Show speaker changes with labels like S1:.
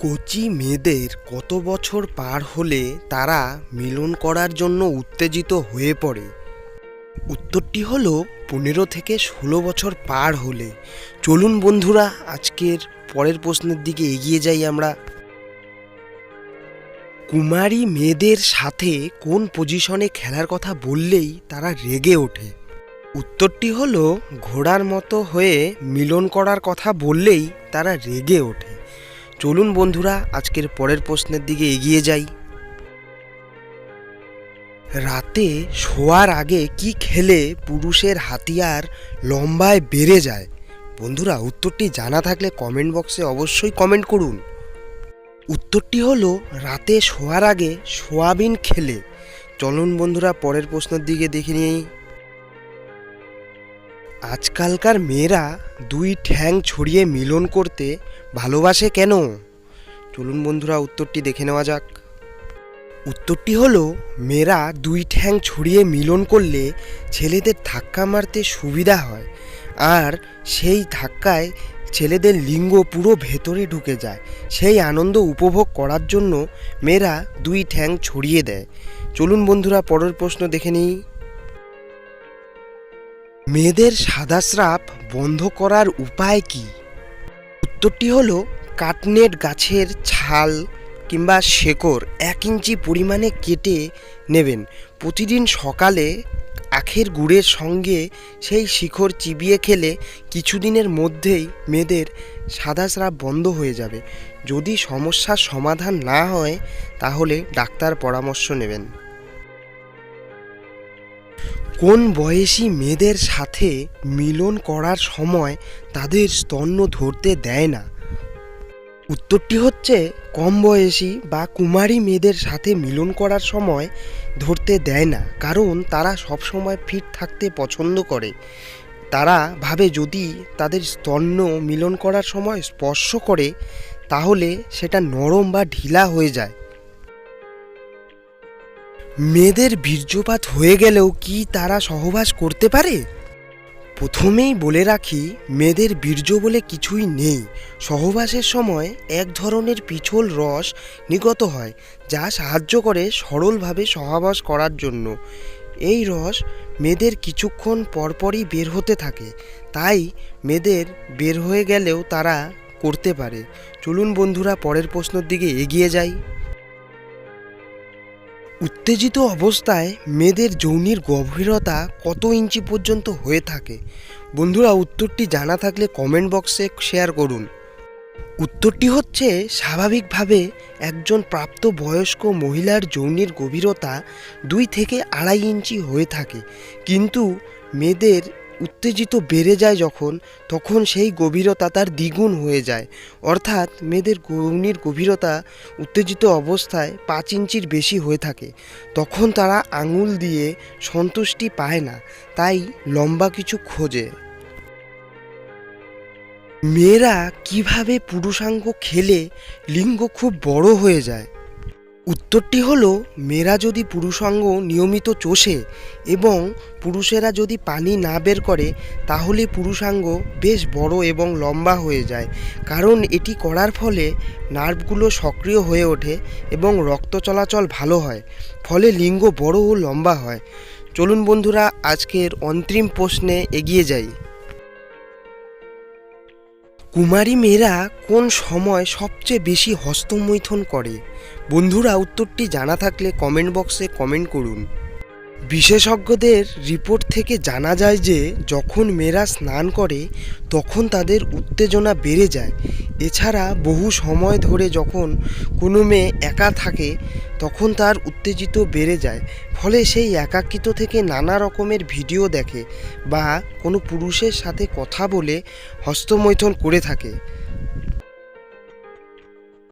S1: কচি মেয়েদের কত বছর পার হলে তারা মিলন করার জন্য উত্তেজিত হয়ে পড়ে? উত্তরটি হলো পনেরো থেকে ষোলো বছর পার হলে। চলুন বন্ধুরা, আজকের পরের প্রশ্নের দিকে এগিয়ে যাই আমরা। কুমারী মেয়েদের সাথে কোন পজিশনে খেলার কথা বললেই তারা রেগে ওঠে? উত্তরটি হলো, ঘোড়ার মতো হয়ে মিলন করার কথা বললেই তারা রেগে ওঠে। চলুন বন্ধুরা, আজকের পরের প্রশ্নের দিকে এগিয়ে যাই। রাতে শোয়ার আগে কি খেলে পুরুষের হাতিয়ার লম্বায় বেড়ে যায়? বন্ধুরা, উত্তরটি জানা থাকলে কমেন্ট বক্সে অবশ্যই কমেন্ট করুন। উত্তরটি হলো, রাতে শোয়ার আগে সোয়াবিন খেলে। চলুন বন্ধুরা, পরের প্রশ্নের দিকে দেখে নিই। আজকালকার মেয়েরা দুই ঠ্যাং ছড়িয়ে মিলন করতে ভালোবাসে কেন? চলুন বন্ধুরা, উত্তরটি দেখে নেওয়া যাক। উত্তরটি হলো, মেয়েরা দুই ঠ্যাং ছড়িয়ে মিলন করলে ছেলেদের ধাক্কা মারতে সুবিধা হয় আর সেই ধাক্কায় ছেলেদের লিঙ্গ পুরো ভেতরে ঢুকে যায়। সেই আনন্দ উপভোগ করার জন্য মেয়েরা দুই ঠ্যাং ছড়িয়ে দেয়। চলুন বন্ধুরা, পরের প্রশ্ন দেখে নিই। মেয়েদের সাদা স্রাপ বন্ধ করার উপায় কি? উত্তরটি হলো কাটনেট গাছের ছাল কিংবা শেকড় এক ইঞ্চি পরিমাণে কেটে নেবেন। প্রতিদিন সকালে আখের গুড়ের সঙ্গে সেই শিখর চিবিয়ে খেলে কিছুদিনের মধ্যেই মেয়েদের সাদা স্রাব বন্ধ হয়ে যাবে। যদি সমস্যার সমাধান না হয়, তাহলে ডাক্তার পরামর্শ নেবেন। কোন বয়সী মেয়েদের সাথে মিলন করার সময় তাদের স্তন্য ধরতে দেয় না? উত্তরটি হচ্ছে, কম বয়সী বা কুমারী মেয়েদের সাথে মিলন করার সময় ধরতে দেয় না, কারণ তারা সবসময় ফিট থাকতে পছন্দ করে। তারা ভাবে যদি তাদের স্তন্য মিলন করার সময় স্পর্শ করে, তাহলে সেটা নরম বা ঢিলা হয়ে যায়। মেয়েদের বীর্যপাত হয়ে গেলেও কি তারা সহবাস করতে পারে? প্রথমেই বলে রাখি, মেয়েদের বীর্য বলে কিছুই নেই। সহবাসের সময় এক ধরনের পিছল রস নিগত হয়, যা সাহায্য করে সরলভাবে সহবাস করার জন্য। এই রস মেয়েদের কিছুক্ষণ পরপরই বের হতে থাকে। তাই মেয়েদের বের হয়ে গেলেও তারা করতে পারে। চলুন বন্ধুরা, পরের প্রশ্নের দিকে এগিয়ে যাই। উত্তেজিত অবস্থায় মেয়েদের যৌনির গভীরতা কত ইঞ্চি পর্যন্ত হয়ে থাকে? বন্ধুরা, উত্তরটি জানা থাকলে কমেন্ট বক্সে শেয়ার করুন। উত্তরটি হচ্ছে, স্বাভাবিকভাবে একজন প্রাপ্ত বয়স্ক মহিলার যৌনির গভীরতা দুই থেকে আড়াই ইঞ্চি হয়ে থাকে। কিন্তু মেয়েদের উত্তেজিত বেড়ে যায় যখন, তখন সেই গভীরতা তার দ্বিগুণ হয়ে যায়। অর্থাৎ মেয়েদের যৌনির গভীরতা উত্তেজিত অবস্থায় পাঁচ ইঞ্চির বেশি হয়ে থাকে। তখন তারা আঙুল দিয়ে সন্তুষ্টি পায় না, তাই লম্বা কিছু খোঁজে। মেয়েরা কীভাবে পুরুষাঙ্গ খেলে লিঙ্গ খুব বড় হয়ে যায়? উত্তরটি হলো, মেয়েরা যদি পুরুষাঙ্গ নিয়মিত চষে এবং পুরুষেরা যদি পানি না বের করে, তাহলে পুরুষাঙ্গ বেশ বড় এবং লম্বা হয়ে যায়। কারণ এটি করার ফলে নার্ভগুলো সক্রিয় হয়ে ওঠে এবং রক্ত চলাচল ভালো হয়, ফলে লিঙ্গ বড় ও লম্বা হয়। চলুন বন্ধুরা, আজকের অন্তিম প্রশ্নে এগিয়ে যাই। কুমারী মেয়েরা কোন সময় সবচেয়ে বেশি হস্তমৈথুন করে? বন্ধুরা, উত্তরটি জানা থাকলে কমেন্ট বক্সে কমেন্ট করুন। বিশেষজ্ঞদের রিপোর্ট থেকে জানা যায় যে, যখন মেয়েরা স্নান করে, তখন তাদের উত্তেজনা বেড়ে যায়। এছাড়া বহু সময় ধরে যখন কোনো মেয়ে একা থাকে, তখন তার উত্তেজিত বেড়ে যায়। ফলে সেই একাকিত থেকে নানা রকমের ভিডিও দেখে বা কোনো পুরুষের সাথে কথা বলে হস্তমৈথন করে থাকে।